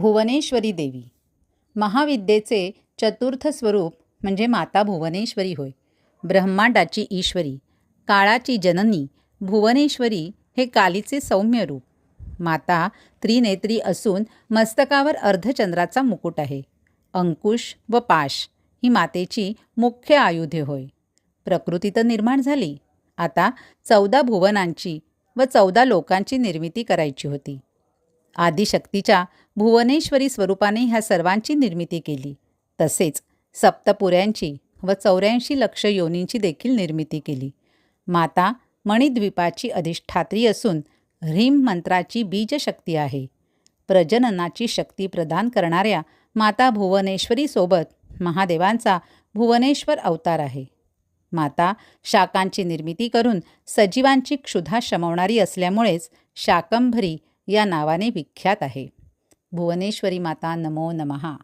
भुवनेश्वरी देवी. महाविद्येचे चतुर्थ स्वरूप म्हणजे माता भुवनेश्वरी होय. ब्रह्मांडाची ईश्वरी काळाची जननी भुवनेश्वरी हे कालीचे सौम्य रूप. माता त्रिनेत्री असून मस्तकावर अर्धचंद्राचा मुकुट आहे. अंकुश व पाश ही मातेची मुख्य आयुधे होय. प्रकृती तर निर्माण झाली. आता चौदा भुवनांची व चौदा लोकांची निर्मिती करायची होती. आदिशक्तीच्या भुवनेश्वरी स्वरूपाने ह्या सर्वांची निर्मिती केली. तसेच सप्तपुऱ्यांची व चौऱ्याऐंशी लक्ष योनींची देखील निर्मिती केली. माता मणिद्वीपाची अधिष्ठात्री असून ह्रीम मंत्राची बीजशक्ती आहे. प्रजननाची शक्ती प्रदान करणाऱ्या माता भुवनेश्वरीसोबत महादेवांचा भुवनेश्वर अवतार आहे. माता शाकांची निर्मिती करून सजीवांची क्षुधा शमवणारी असल्यामुळेच शाकंभरी या नावाने विख्यात आहे. भुवनेश्वरी माता नमो नमहा